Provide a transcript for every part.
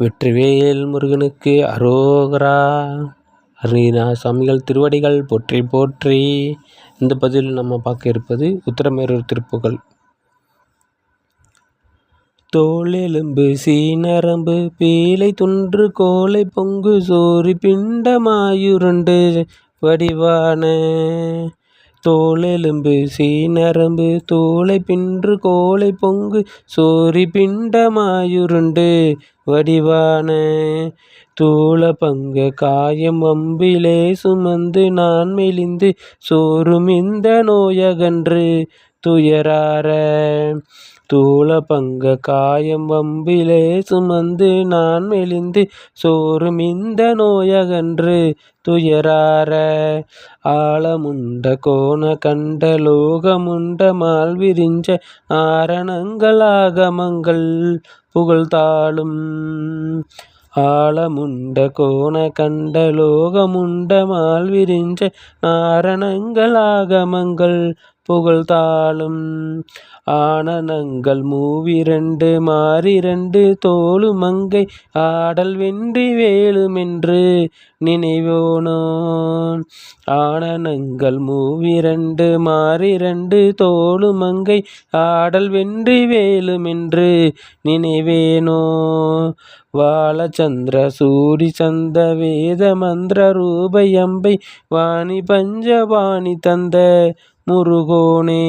வெற்றிவேல் முருகனுக்கு அரோகரா. அருணகிரிநாத சுவாமிகள் திருவடிகள் போற்றி போற்றி. இந்த பதிவில் நம்ம பார்க்க இருப்பது உத்தரமேரூர் திருப்புகள். தோளெலும்பு சீனரம்பு பீலை துன்று கோலை பொங்கு சோரி பிண்டமாயுருண்டு வடிவான. தோளெலும்பு சீனரம்பு தோளை பின்று கோலை பொங்கு சோரி பிண்டமாயுருண்டு வடிவான. தூளபங்க காயம் அம்பிலே சுமந்து நான் மெலிந்து சோறும் இந்த நோயகன்று. துயரார. தூளபங்க காயம் வம்பிலே சுமந்து நான் மெலிந்து சோறும் இந்த நோயகன்று. துயரார. ஆழமுண்ட கோண கண்ட லோகமுண்ட மால் விரிஞ்ச ஆரணங்கள் ஆகமங்கள் புகழ்தாளும் ஆழமுண்ட கோண கண்ட லோகமுண்ட மால் விரிஞ்ச நாரணங்கள் ஆகமங்கள் புகழ்தாளும் ஆனனங்கள் மூவிரண்டு மாறிரண்டு தோளுமங்கை ஆடல் வென்றி வேலுமென்று நினைவோனோ ஆனனங்கள் மூவிரண்டு மாறிரண்டு தோளுமங்கை ஆடல் வென்றி வேலுமென்று நினைவேனோ. வாலச்சந்திர சூடி சந்த வேத மந்திர ரூபயம்பை வாணி பஞ்சவாணி தந்த முருகோனே.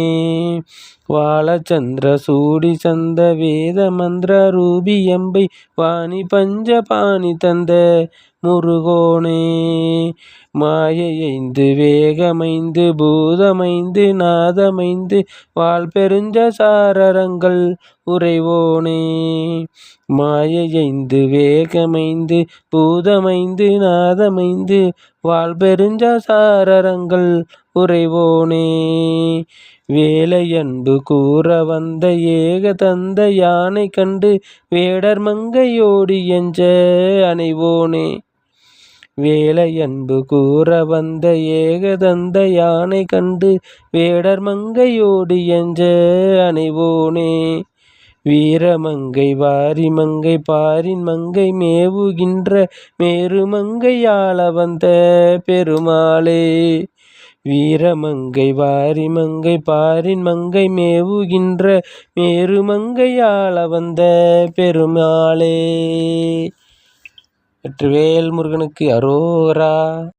வாலச்சந்திர சூடி சந்த வேத மந்திர ரூபியம்பை வாணி பஞ்ச பாணி தந்த முருகோனே. மாயைந்து வேகமைந்து பூதமைந்து நாதமைந்து வாழ்பெருஞ்ச சாரரங்கள் உறைவோனே. மாயைந்து வேகமைந்து பூதமைந்து நாதமைந்து வாழ்பெருஞ்ச சாரரங்கள் உறைவோனே. வேலையன்பு கூற வந்த ஏக தந்த யானை கண்டு வேடர் மங்கையோடி எஞ்ச அணைவோனே. வேலையன்பு கூற வந்த ஏகதந்த யானை கண்டு வேடர் மங்கையோடி எஞ்ச அணைவோனே. வீரமங்கை வாரிமங்கை பாரின் மங்கை மேவுகின்ற மேருமங்கையாள வந்த பெருமாளே. வீரமங்கை வாரிமங்கை பாரின் மங்கை மேவுகின்ற மேருமங்கையாள வந்த பெருமாளே. வெற்றிவேல் முருகனுக்கு அரோகரா